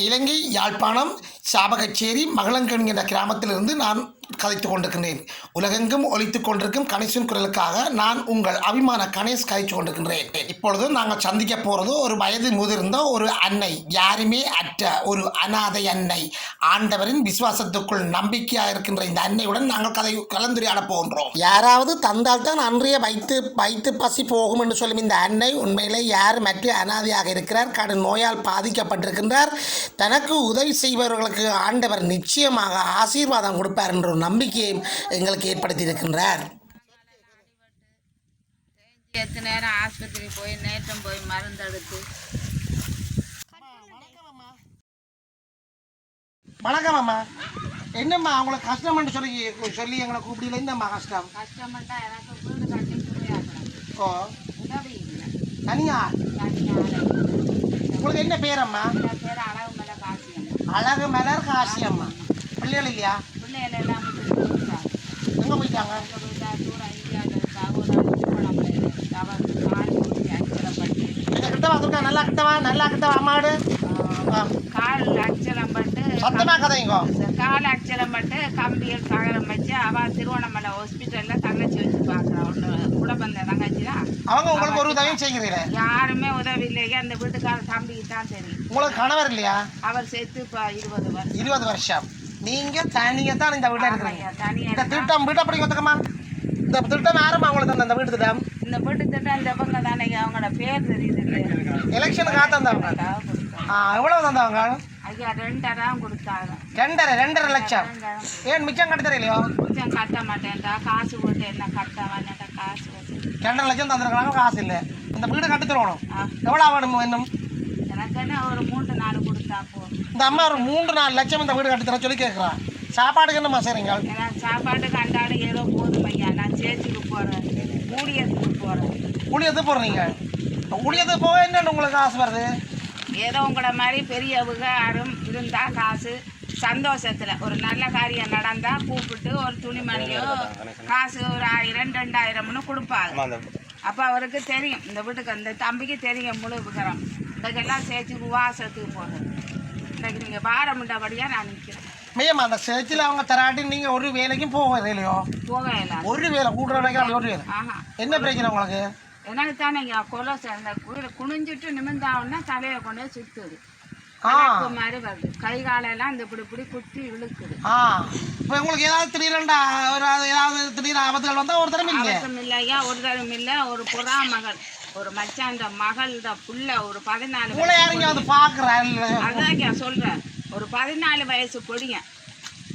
இலங்கை யாழ்ப்பாணம் சாபகச்சேரி மகளங்கணி என்ற கிராமத்திலிருந்து நான் கதைத்து கொண்டிருக்கின்றேன் உலகெங்கும் ஒழித்துக் கொண்டிருக்கும் கணேசன் குரலுக்காக நான் உங்கள் அபிமான கணேஷ் கதைத்து கொண்டிருக்கின்றேன். இப்பொழுது நாங்கள் சந்திக்க போகிறது ஒரு வயது முதிர்ந்த ஒரு அன்னை யாருமே அற்ற ஒரு அனாதை அன்னை. ஆண்டவரின் விசுவாசத்துக்குள் நம்பிக்கையாக இருக்கின்ற இந்த அன்னையுடன் நாங்கள் கதை கலந்துரையாட போகின்றோம். யாராவது தந்தால் தான் அன்றைய வைத்து வைத்து பசி போகும் என்று சொல்லும் இந்த அன்னை உண்மையிலே யார் மற்ற அனாதையாக இருக்கிறார் கடும் நோயால் பாதிக்கப்பட்டிருக்கின்றார். தனக்கு உதவி செய்பவர்களுக்கு ஆண்டவர் நிச்சயமாக ஆசீர்வாதம் கொடுப்பார் என்று ஒரு நம்பிக்கையும் எங்களுக்கு ஏற்படுத்தி இருக்கின்றார் எத்தனை நேரம் ஆஸ்பத்திரி போய் நேற்றம் போய் மருந்தெடுத்து வணக்கம் அம்மா. என்னம்மா அவங்களுக்கு கஷ்டம்னு சொல்லி சொல்லி எங்களை கூப்பிடல. என்னம்மா கஷ்டம்? கஷ்டப்பட்டா எனக்கு வீடு கட்டி ஓ. உதவி இல்லை. தனியா? தனியால் உங்களுக்கு என்ன பேரம்மா என் பேர் அழகு மேலே காசியம் அழகு மலர் காசி அம்மா. பிள்ளைகள் இல்லையா? பிள்ளைகள் எல்லாம் கிட்ட வந்திருக்கா நல்லா கிட்டவா நல்லா கிட்டவா கால் அச்சலம் பட்டு சத்தமா கதைங்க கால் அச்சலம் பட்டு கம்பியில் தகரம் வச்சு அவள் திருவண்ணாமலை ஹாஸ்பிட்டலில் தங்கச்சி வச்சு பார்க்குறான் ஒன்று கூட வந்த தங்கச்சி தான் அவங்க உங்களுக்கு ஒரு உதவியும் செய்கிறீங்க யாருமே உதவி இல்லையா அந்த வீட்டுக்கார தம்பிக்கு தான் தெரியும் உங்களுக்கு கணவர் இல்லையா அவர் செத்து இப்போ இருபது வருஷம் இருபது வருஷம் நீங்க தனியாக தான் இந்த வீட்டில் இருக்கிறீங்க. தனியா இந்த. திட்டம் வீட்டை அப்படி ஒத்துக்கம்மா இந்த திட்டம் யாரும்மா உங்களுக்கு இந்த வீட்டு திட்டம் இந்த வீட்டு திட்டம் இந்த பக்கம் தானே அவங்களோட பேர் தெரியுது? எலெக்ஷனுக்காக தந்தவங்க. ஆ எவ்வளவு தந்தவங்க? ஐயா ரெண்டரை கொடுத்தாங்க. ரெண்டரை ரெண்டரை லட்சம். ஏன் மிச்சம் கட்ட தெரியலையோ? கொஞ்சம் கட்ட மாட்டேன்டா காசு போட்டு என்ன கட்ட வேணாட்டா காசு ரெண்டரை லட்சம் தந்துருக்காங்க காசு இல்லை. இந்த வீடு கட்டி தருவணும். எவ்வளோ வேணும் இன்னும்? எனக்கு என்ன ஒரு மூன்று நாலு கொடுத்தா போதும். இந்த அம்மா ஒரு மூன்று நாலு லட்சம் இந்த வீடு கட்டி தர சொல்லி கேட்குறான் சாப்பாடுக்கு என்னம்மா செய்றீங்க? ஏன்னா சாப்பாட்டு கண்டாலும் ஏதோ போதும் ஐயா. நான் சேச்சுக்கு போகிறேன் ஊழியத்துக்கு போகிறேன் ஊழியத்துக்கு போடுறீங்க ஊழியத்துக்கு போக என்னன்னு உங்களுக்கு காசு வருது? ஏதோ உங்களை மாதிரி பெரியவங்க யாரும் இருந்தா காசு. சந்தோஷத்துல ஒரு நல்ல காரியம் நடந்தா கூப்பிட்டு ஒரு துணிமணியோ காசு ஒரு ஆயிரம் ரெண்டாயிரம்னு கொடுப்பாங்க அப்போ அவருக்கு தெரியும். இந்த வீட்டுக்கு அந்த தம்பிக்கு தெரியும் முழு விவரம் இதுக்கெல்லாம் சேர்த்து உவாசத்துக்கு போகிறது இன்னைக்கு நீங்கள் பாரமுண்டபடியாக நான் நிற்கிறேன் மையம்மா அந்த சேர்ச்சில் அவங்க தராட்டி நீங்கள் ஒரு வேலைக்கும் போக இல்லையோ போக இல்லை ஒரு வேலை கூட்டுற நினைக்கிறாங்க ஒரு வேலை ஆஹா என்ன பிரச்சனை உங்களுக்கு எனக்கு தானே கொலை சேர்ந்த குனிஞ்சிட்டு நிமிந்தாவுன்னா தலையை கொண்டு சுற்றுது மாதிரி வருது கை காலெல்லாம் இந்த இப்படி இப்படி குத்தி இழுக்குது. ஆ. இப்போ உங்களுக்கு ஏதாவது திடீரெண்டா ஒரு ஏதாவது திடீர் ஆபத்துகள் வந்தால் ஒரு தரம் இல்லை அவசரம் இல்லையா? ஒரு தரம் இல்லை. ஒரு புறா மகள் ஒரு மச்சான்ற மகளோட புள்ள ஒரு பதினாலு உங்களை யாருங்க வந்து பார்க்குறேன் அதான் சொல்கிறேன் ஒரு பதினாலு வயசு பொடியன்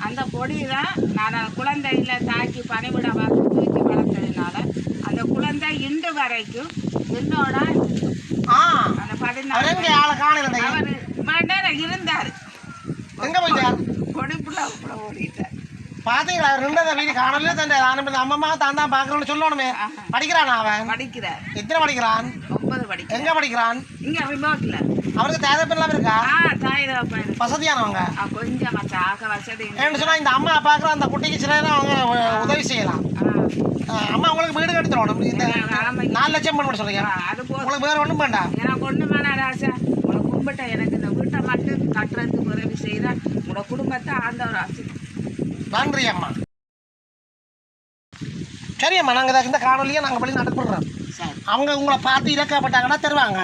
அந்த பொடி தான் நான் குழந்தையில தாக்கி பணிவிட பார்த்து தூக்கி வளர்த்ததுனால அந்த குழந்தை இன்று வரைக்கும் என்னோட அந்த பதினாலு அவர் மன்னர் இருந்தார். எங்கே போயிட்டார் பொடிப்புள்ள உப்புல ஓடிட்டார். ரெண்டாவது வீடு காணல தண்டை. ஆரம்பிச்சு அம்மம்மா தான் தான் சொல்லணுமே. படிக்கிறானா அவன்? படிக்கிறார். எத்தனை படிக்கிறான்? ஒன்பது படிக்கிறார். எங்கே படிக்கிறான்? இங்கே ரிமோட்டில் அவருக்கு இருக்கா? ஆ தாய் தகப்பன் வசதியானவங்க? கொஞ்சம் வசதி சொன்னால் இந்த அம்மா பார்க்குற அந்த குட்டிக்கு சில அவங்க உதவி செய்யலாம். அம்மா உங்களுக்கு வீடு கட்டி தரணும். நாலு லட்சம் பண்ண சொல்றீங்க. உங்களுக்கு வேறு ஒன்றும் வேண்டாம். எனக்கு ஒன்று வேணாம் ராசா கும்பிட்ட எனக்கு இந்த வீட்டை மட்டும் கட்டுறதுக்கு உதவி செய்கிறேன் உங்களோட குடும்பத்தை ஆண்டவர் ஆசி நன்றி அம்மா. சரி அம்மா நாங்கள் இந்த காணொலியை நாங்கள் பள்ளி நடத்துடுறோம் சரி. அவங்க உங்களை பார்த்து இறக்கப்பட்டாங்கன்னா தருவாங்க.